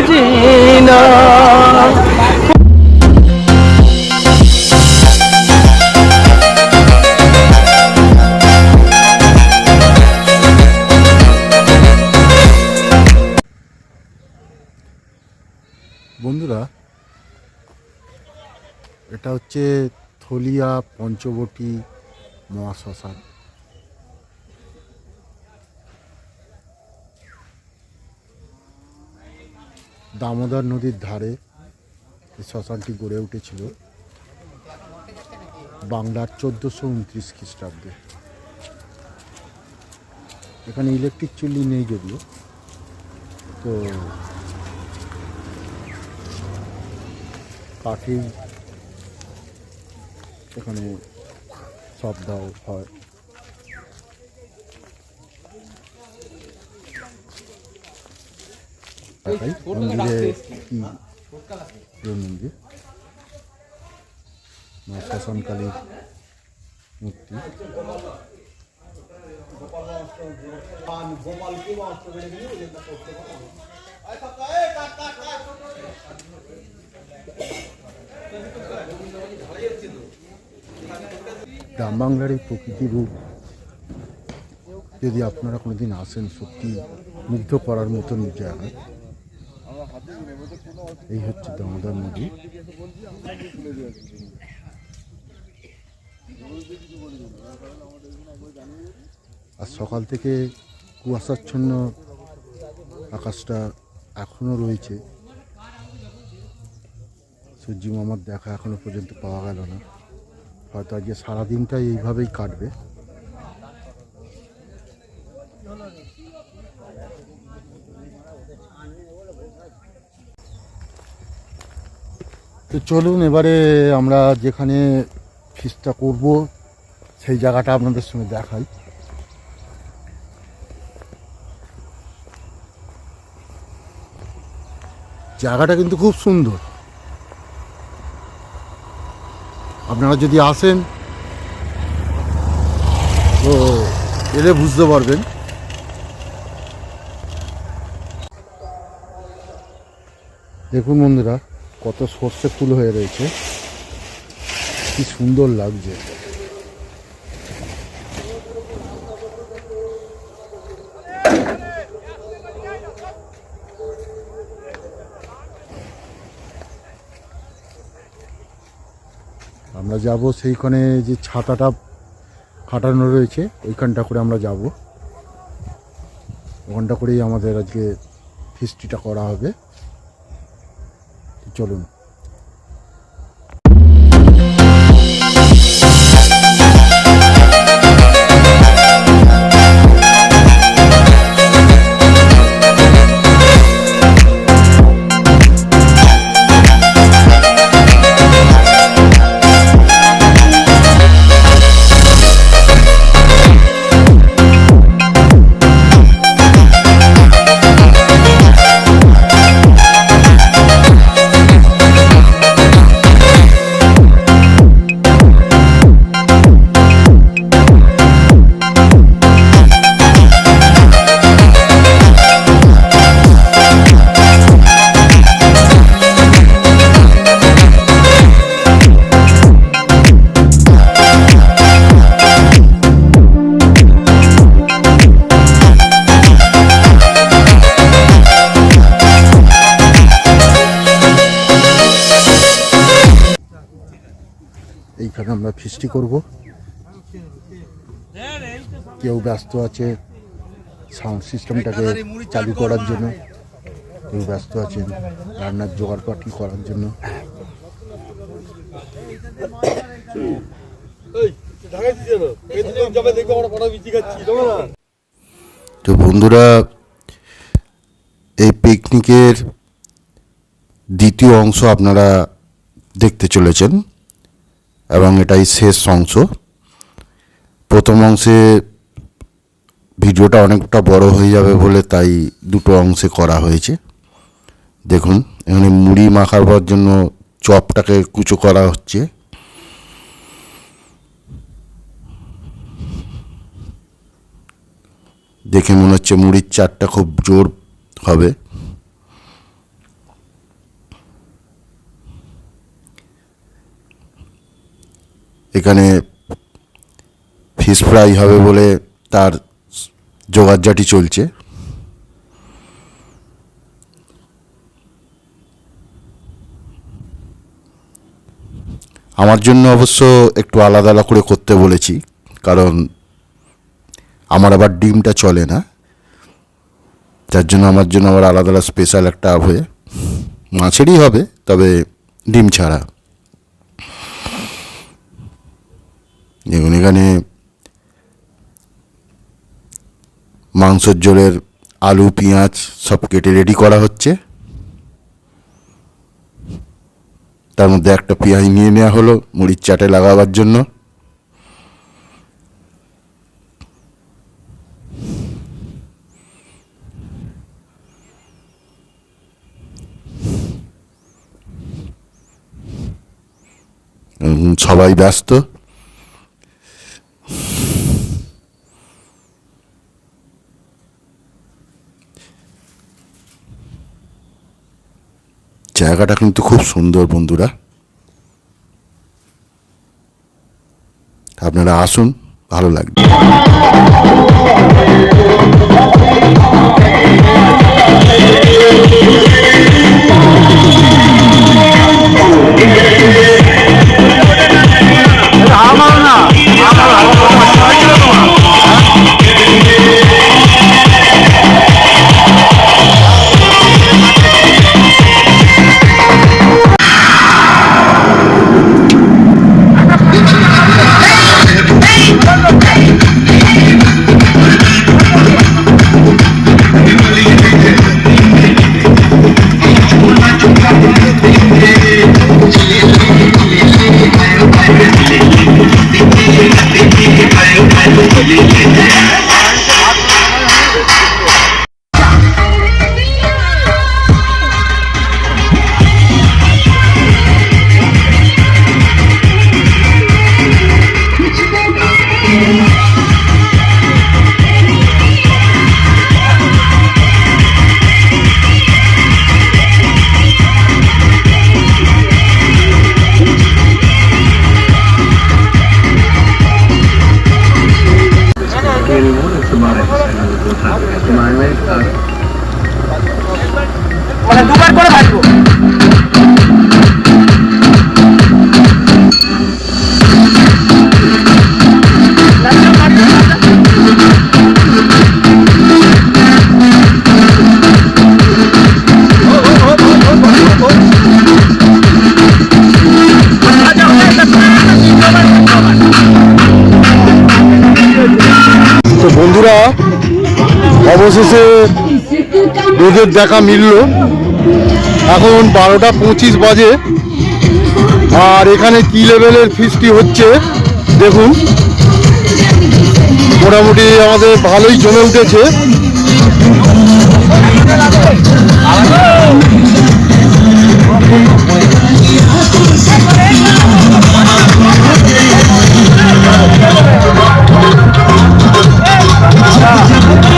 Medina. বন্ধুরা এটা হচ্ছে থলিয়া পঞ্চবটি মহাশ্মশান। দামোদর নদীর ধারে এই শ্মশানটি গড়ে উঠেছিল বাংলার চোদ্দোশো উনত্রিশ খ্রিস্টাব্দে। এখানে ইলেকট্রিক চুল্লি নেই যদিও। তো কাঠেই এখানে সব দেওয়া হয়। দেখাই। মন্দিরে কি মন্দির মা শ্মশানকালীর মূর্তি গ্রাম বাংলার এই প্রকৃতি রূপ যদি আপনারা কোনোদিন আসেন সত্যি মুগ্ধ করার মতন জায়গা এই হচ্ছে দামোদর নদী। আর সকাল থেকে কুয়াশাচ্ছন্ন আকাশটা এখনও রয়েছে। সূর্য মামার দেখা এখনও পর্যন্ত পাওয়া গেল না। হয়তো আজকে সারাদিনটাই এইভাবেই কাটবে। তো চলুন এবারে আমরা যেখানে ফিসটা করব, সেই জায়গাটা আপনাদের সঙ্গে দেখাই। জায়গাটা কিন্তু খুব সুন্দর। আপনারা যদি আসেন, তো এলে বুঝতে পারবেন। দেখুন বন্ধুরা কত সর্ষে ফুল হয়ে রয়েছে। কি সুন্দর লাগছে। আমরা যাব সেইখানে যে ছাতাটা খাটানো রয়েছে, ওইখানটা করে আমরা যাব। ওখানটা করেই আমাদের আজকে ফিস্টিটা করা হবে। চলুন আমরা করব। কেউ ব্যস্ত আছে সাউন্ড সিস্টেমটাকে চালু করার জন্য। কেউ ব্যস্ত আছেন রান্নার জোগাড় জোগাড়পাটি করার জন্য। তো বন্ধুরা, এই পিকনিকের দ্বিতীয় অংশ আপনারা দেখতে চলেছেন। এবং এটাই শেষ অংশ। প্রথম অংশে ভিডিওটা অনেকটা বড় হয়ে যাবে বলে তাই দুটো অংশে করা হয়েছে। দেখুন, এখানে মুড়ি মাখাবার জন্য চপটাকে কুচো করা হচ্ছে। দেখে মনে হচ্ছে মুড়ির চাটটা খুব জোর হবে। এখানে ফিশ ফ্রাই হবে বলে তার জোগাড়জাটি চলছে। আমার জন্য অবশ্য একটু আলাদা আলাদা করে করতে বলেছি, কারণ আমার আবার ডিমটা চলে না। যার জন্য আমার জন্য আবার আলাদা আলাদা স্পেশাল একটা হয়ে মাছেরই হবে, তবে ডিম ছাড়া। দেখুন, এখানে মাংসের ঝোলের আলু, পেঁয়াজ সব কেটে রেডি করা হচ্ছে। তার মধ্যে একটা পেঁয়াজ নিয়ে নেওয়া হলো মুড়ির চাটে লাগাবার জন্য। সবাই ব্যস্ত। জায়গাটা কিন্তু খুব সুন্দর বন্ধুরা। আপনারা আসুন ভালো লাগবে। অবশেষে রোদের দেখা মিলল। এখন বারোটা পঁচিশ বাজে। আর এখানে কি লেভেলের ফিস্টি হচ্ছে, দেখুন। মোটামুটি আমাদের ভালোই জমে উঠেছে। ever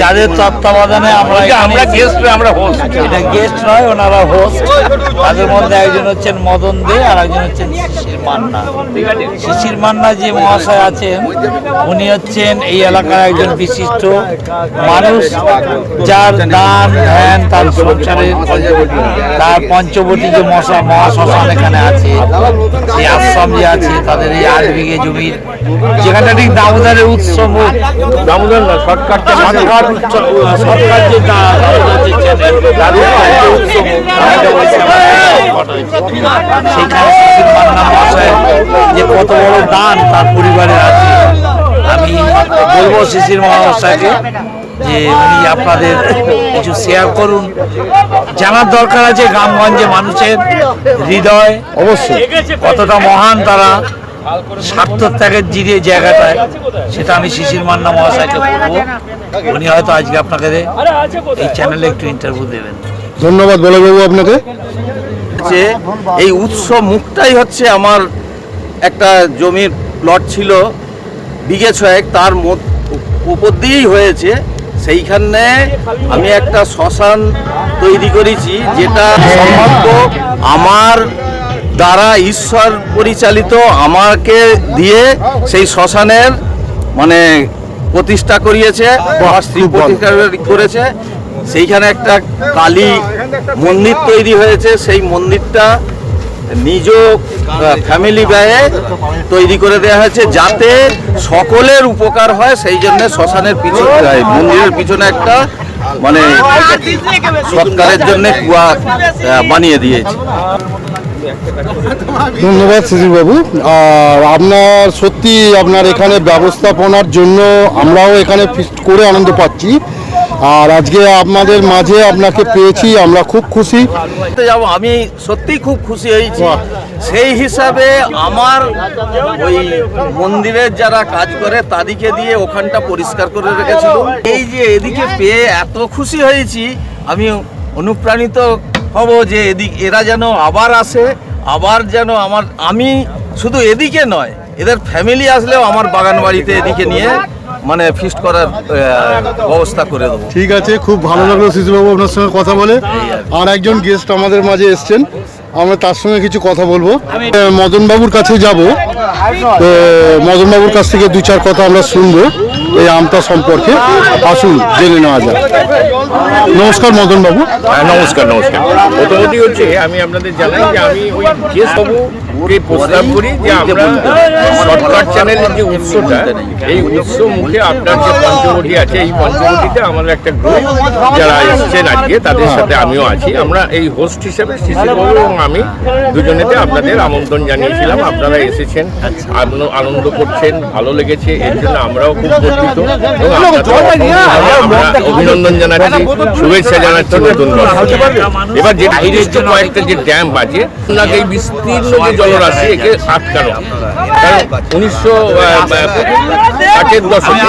যাদের তত্ত্বাবধানে আমরা আমরা গেস্ট আমরা হোস্ট এটা গেস্ট নয় ওনারা হোস্ট তাদের মধ্যে একজন হচ্ছেন মদন দে আর একজন হচ্ছেন শিশির মান্না। শিশির মান্না যে মহাশয় আছেন উনি হচ্ছেন এই এলাকার একজন বিশিষ্ট মানুষ যার দান ধ্যান তার সংসারের তার পঞ্চবটী যে মশা মহাশ্মশান এখানে আছে সেই আশ্রম যে আছে তাদের এই আট বিঘে জমির। যেখানটা ঠিক দামোদরের উৎসব। দামোদর না যে কত বড় দান তার পরিবারের আছে আমি বলব শিশির মহাশয়কে যে উনি আপনাদের কিছু শেয়ার করুন জানার দরকার আছে গ্রামগঞ্জে মানুষের হৃদয় অবশ্যই। কতটা মহান তারা স্বার্থ ত্যাগের যে জায়গাটায় সেটা আমি শিশির মান্না মহাশয়কে বলব। উনি হয়তো আজকে আপনাকে এই চ্যানেলে একটু ইন্টারভিউ দেবেন। ধন্যবাদ বলবাবু আপনাকে। যে এই উৎস মুখটাই হচ্ছে আমার একটা জমির প্লট ছিল বিঘে ছয়েক তার উপর দিয়েই হয়েছে। সেইখানে আমি একটা শ্মশান তৈরি করেছি যেটা সম্ভাব্য আমার দ্বারা ঈশ্বর পরিচালিত আমাকে দিয়ে সেই শ্মশানের মানে প্রতিষ্ঠা করিয়েছে করেছে সেইখানে একটা কালী মন্দির তৈরি হয়েছে সেই মন্দিরটা নিজ ফ্যামিলি ব্যয়ে তৈরি করে দেওয়া হয়েছে যাতে সকলের উপকার হয় সেই জন্য শ্মশানের পিছনে মন্দিরের পিছনে একটা মানে সৎকারের জন্য কুয়া বানিয়ে দিয়েছে। ধন্যবাদ আর আপনার সত্যি আপনার এখানে ব্যবস্থাপনার জন্য আমরাও এখানে ফিস্ট করে আনন্দ পাচ্ছি। আর আজকে আপনাদের মাঝে আপনাকে পেয়েছি আমরা খুব খুশি। আমি সত্যিই খুব খুশি হয়েছি। সেই হিসাবে আমার ওই মন্দিরের যারা কাজ করে তাদেরকে দিয়ে ওখানটা পরিষ্কার করে রেখেছিল। এই যে এদিকে পেয়ে এত খুশি হয়েছি আমি অনুপ্রাণিত হব যে এদিক এরা যেন আবার আসে আবার যেন আমার আমি শুধু এদিকে নয় এদের ফ্যামিলি আসলেও আমার বাগান বাড়িতে এদিকে নিয়ে মানে ফিস্ট করার ব্যবস্থা করে দেবো। ঠিক আছে খুব ভালো লাগল শিশুবাবু আপনার সঙ্গে কথা বলে। আর একজন গেস্ট আমাদের মাঝে এসছেন আমরা তার সঙ্গে কিছু কথা বলব। মদন বাবুর কাছে যাব। তো মদন বাবুর কাছ থেকে দুই চার কথা আমরা শুনব এই আমটা সম্পর্কে। আসুন জেনে নেওয়া যাক। নমস্কার মদনবাবু হ্যাঁ, নমস্কার নমস্কার। প্রথমটি হচ্ছে আমি আপনাদের জানাই যে আমি ওই বাবুকে প্রস্তাব করি যে আমরা শর্টকাট চ্যানেলের যে উৎসটা এই উৎস মুখে আপনার যে পঞ্চবটি আছে এই পঞ্চবটিতে আমার একটা গ্রুপ যারা এসছেন আজকে তাদের সাথে আমিও আছি। আমরা এই হোস্ট হিসেবে শিশিরবাবু এবং আমি দুজনেতে আপনাদের আমন্ত্রণ জানিয়েছিলাম। আপনারা এসেছেন আনন্দ- আনন্দ করছেন ভালো লেগেছে এর জন্য আমরাও খুব গর্বিত। অভিনন্দন জানাচ্ছি শুভেচ্ছা জানাচ্ছি নতুন এবার যে নির্দিষ্ট কয়েকটা যে ড্যাম আছে আপনাকে এই বিস্তীর্ণ যে জলরাশি একে আটকানো। উনিশশো ষাটের দশকে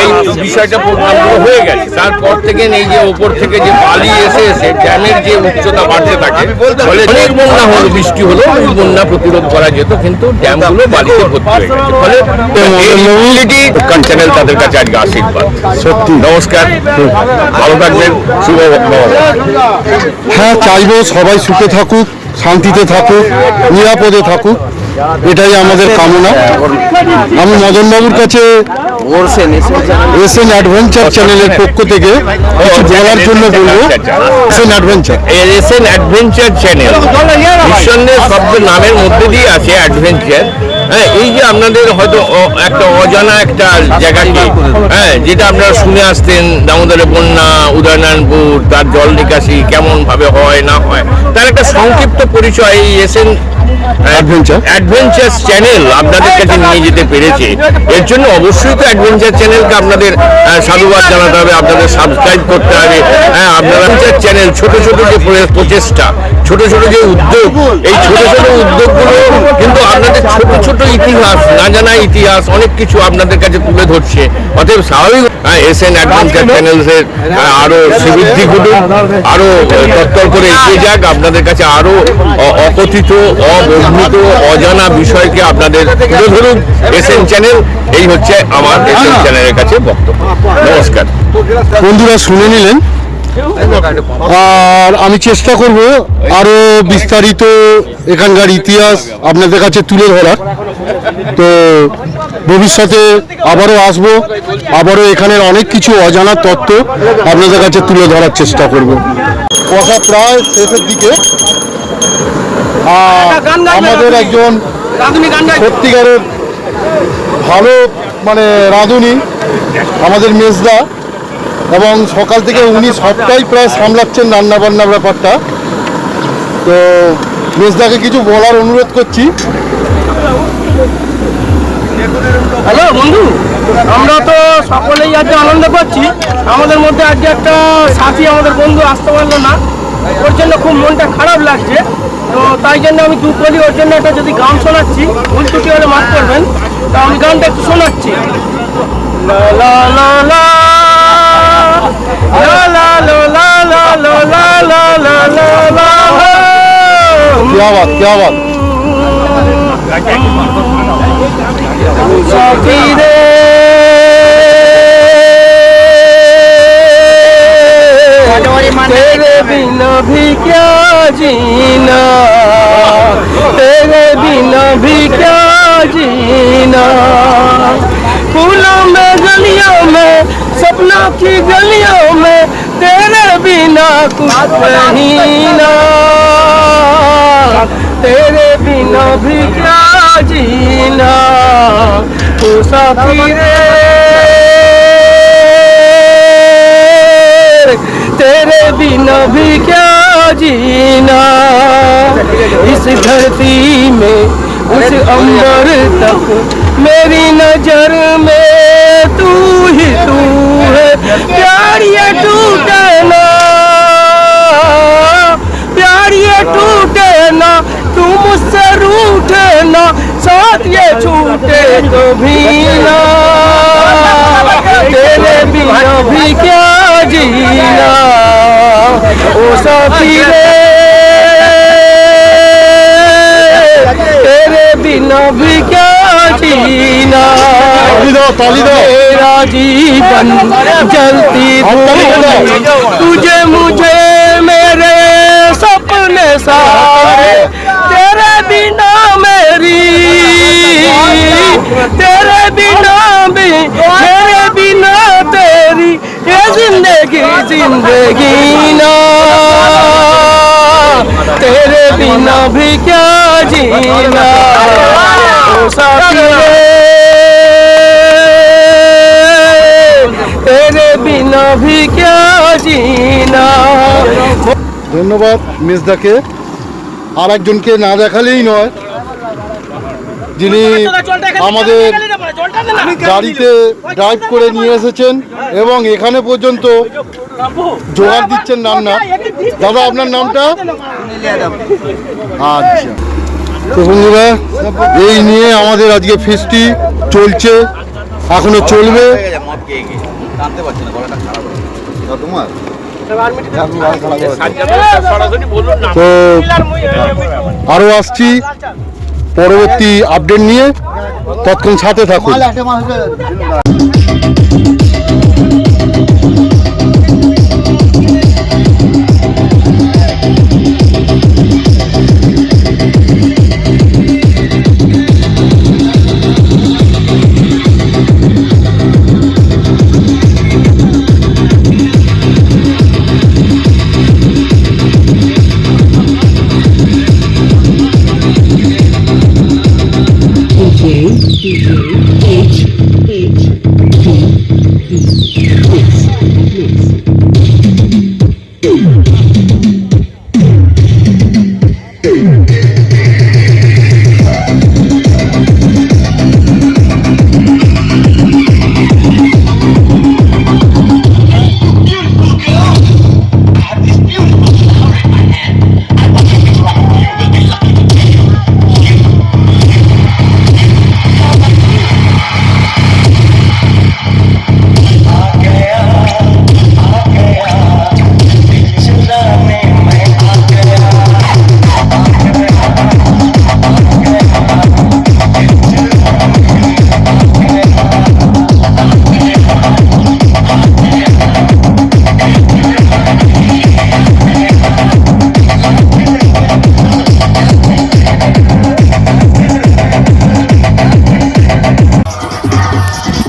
এই বিষয়টা প্রোগ্রাম হয়ে গেছে। তারপর থেকে এই যে ওপর থেকে যে বালি এসে এসে ড্যামের যে উচ্চতা বাড়তে থাকে অনেক বন্যা হলো বৃষ্টি হলো বন্যা প্রতিরোধ করা যেত কিন্তু ড্যামগুলো বালিতে ভর্তি হয়ে গেছে। ফলে ইউনিটি চ্যানেল তাদের কাছে আজকে আশীর্বাদ। সত্যি। নমস্কার। ভালো থাকবেন। শুভ হ্যাঁ চাইব সবাই সুখে থাকুক শান্তিতে থাকুক নিরাপদে থাকুক। এটাই আমাদের কামনা। আমি মদন বাবুর কাছে এসএন অ্যাডভেঞ্চার চ্যানেলের পক্ষ থেকে কিছু বলার জন্য বলব। SN adventure SN adventure channel. নিঃসন্দেহে শব্দ নামের মধ্যে দিয়ে আছে অ্যাডভেঞ্চার হ্যাঁ এই যে আপনাদের হয়তো একটা অজানা একটা জায়গাকে হ্যাঁ যেটা আপনারা শুনে আসতেন দামোদরে বন্যা উদয়নারায়ণপুর তার জল নিকাশি কেমন ভাবে হয় না হয়। তার একটা সংক্ষিপ্ত পরিচয় এই Adventure. অ্যাডভেঞ্চার চ্যানেল আপনাদের কাছে নিয়ে যেতে পেরেছে। এর জন্য অবশ্যই তো অ্যাডভেঞ্চার চ্যানেলকে আপনাদের সাধুবাদ জানাতে হবে আপনাদের সাবস্ক্রাইব করতে হবে। হ্যাঁ আপনারা চ্যানেল ছোট ছোট যে প্রচেষ্টা ছোট ছোট যে উদ্যোগ এই ছোট ছোট উদ্যোগগুলো কিন্তু আপনাদের ছোট ছোট ইতিহাস না জানা ইতিহাস অনেক কিছু আপনাদের কাছে তুলে ধরছে। অতএব স্বাভাবিক এস এন অ্যাডভেঞ্চার চ্যানেলসের আরও শ্রীবৃদ্ধি ঘটুক আরও তত্তর করে এগিয়ে যাক। আপনাদের কাছে আরও অকথিত অবর্ণিত অজানা বিষয়কে আপনাদের তুলে ধরুক এস এন চ্যানেল। এই হচ্ছে আমার এস এন চ্যানেলের কাছে বক্তব্য। নমস্কার। বন্ধুরা শুনে নিলেন? আর আমি চেষ্টা করব আরও বিস্তারিত এখানকার ইতিহাস আপনাদের কাছে তুলে ধরার। তো ভবিষ্যতে আবারও আসব, আবারও এখানের অনেক কিছু অজানা তত্ত্ব আপনাদের কাছে তুলে ধরার চেষ্টা করব। কথা প্রায় শেষের দিকে। আমাদের একজন সত্যিকারের ভালো মানে রাঁধুনি, আমাদের মেজদা এবং সকাল থেকে উনি সবটাই প্রায় সামলাচ্ছেন রান্না বান্নার ব্যাপারটা। তো মেজদাকে কিছু বলার অনুরোধ করছি। হ্যালো, বন্ধু, আমরা তো সকলেই আজকে আনন্দ করছি। আমাদের মধ্যে আজকে একটা সাথী, আমাদের বন্ধু আসতে পারল না। ওর জন্য খুব মনটা খারাপ লাগছে। তো তাই জন্য আমি দু কলি ওর জন্য একটা যদি গান শোনাচ্ছি, ভুল ত্রুটি হলে মাফ করবেন। তো আমি গানটা একটু শোনাচ্ছি। লা লা লা। जिंदाबाद तेरे बिना भी क्या जीना? तेरे बिना भी क्या जीना? फूलों में गलियों में सपनों की गलियों में तेरे बिना कुछ नहीं ना। तेरे बिना भी क्या जीना? ओ साथी रे तेरे बिना भी क्या जीना? इस धरती में उस अंबर तक मेरी नज़र में तू ही तू है। प्यार ये टूटे ना साथ ये छूटे तो भी ना। तेरे बिना भी क्या जीना? ओ साथी रे तेरे बिना भी क्या जीना? मेरा जीवन जलती तुझे मुझे मेरे सपने सारे तेरे बिना भी मेरे बिना तेरी ये जिंदगी जिंदगी ना तेरे बिना भी क्या जीना ओ साथी रे तेरे बिना भी क्या जीना ধন্যবাদ মিসদাকে আর একজনকে না দেখালেই নয় যিনি আমাদের গাড়িতে ড্রাইভ করে নিয়ে এসেছেন এবং এখানে পর্যন্ত জোগাড় দিচ্ছেন রান্না দাদা আপনার নামটা? আচ্ছা। তো বন্ধুরা এই নিয়ে আমাদের আজকে ফিস্টি চলছে এখনও চলবে। তো আরও আসছি। পরবর্তী আপডেট নিয়ে তৎক্ষণ সাথে থাকুন।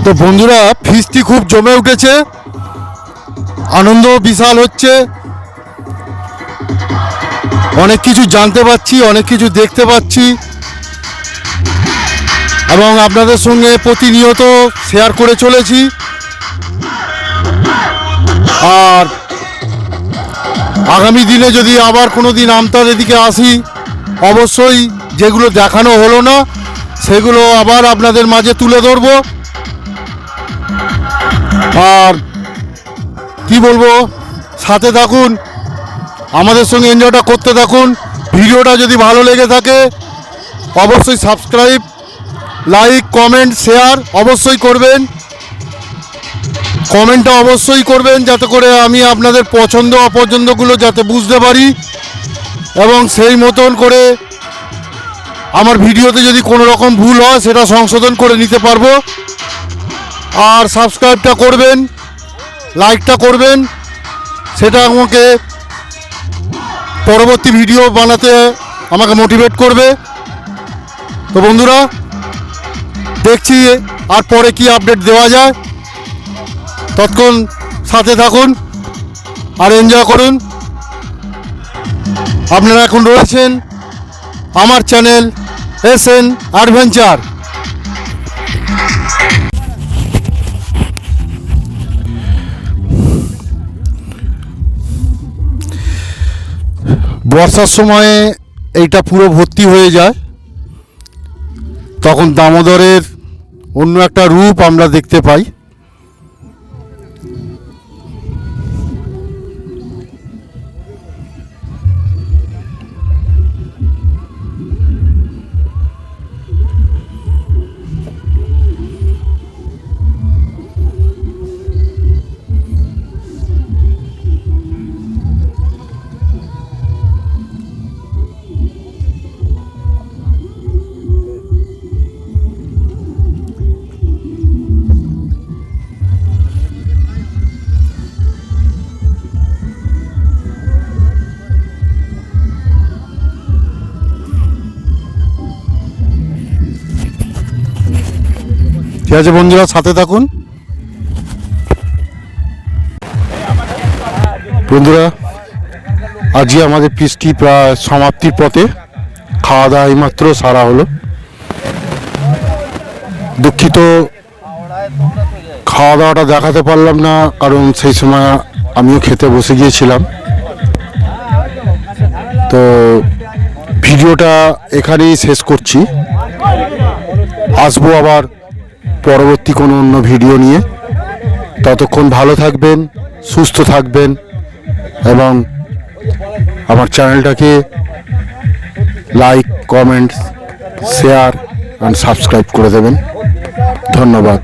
তো বন্ধুরা, ফিস্টি খুব জমে উঠেছে। আনন্দ বিশাল হচ্ছে। অনেক কিছু জানতে পাচ্ছি, অনেক কিছু দেখতে পাচ্ছি। এবং আপনাদের সঙ্গে প্রতিনিয়ত শেয়ার করে চলেছি। আর আগামী দিনে যদি আবার কোনো দিন আমতার এদিকে আসি, অবশ্যই যেগুলো দেখানো হলো না, সেগুলো আবার আপনাদের মাঝে তুলে ধরবো। আর কি বলব, সাথে থাকুন, আমাদের সঙ্গে এনজয়টা করতে থাকুন। ভিডিওটা যদি ভালো লেগে থাকে, অবশ্যই সাবস্ক্রাইব লাইক কমেন্ট শেয়ার অবশ্যই করবেন। কমেন্টটা অবশ্যই করবেন যাতে করে আমি আপনাদের পছন্দ, অপছন্দগুলো যাতে বুঝতে পারি। এবং সেই মতন করে আমার ভিডিওতে যদি কোনো রকম ভুল হয়, সেটা সংশোধন করে নিতে পারব। আর সাবস্ক্রাইবটা করবেন, লাইকটা করবেন, সেটা আমাকে পরবর্তী ভিডিও বানাতে আমাকে মোটিভেট করবে। তো বন্ধুরা, দেখছি আর পরে কি আপডেট দেওয়া যায়। তৎক্ষণ সাথে থাকুন আর এনজয় করুন। আপনারা এখন রয়েছেন আমার চ্যানেল এস এন অ্যাডভেঞ্চার বর্ষার সময়ে এইটা পুরো ভর্তি হয়ে যায়। তখন দামোদরের অন্য একটা রূপ আমরা দেখতে পাই। ঠিক আছে বন্ধুরা সাথে থাকুন। বন্ধুরা, আজকে আমাদের পিসটি প্রায় সমাপ্তির পথে খাওয়া দাওয়া এইমাত্র সারা হলো। দুঃখিত খাওয়া দাওয়াটা দেখাতে পারলাম না, কারণ সেই সময় আমিও খেতে বসে গিয়েছিলাম। তো ভিডিওটা এখানেই শেষ করছি। আসব আবার পরবর্তী কোনো অন্য ভিডিও নিয়ে। ততক্ষণ ভালো থাকবেন, সুস্থ থাকবেন এবং আমার চ্যানেলটাকে like, comment, share and subscribe করে দেবেন। ধন্যবাদ।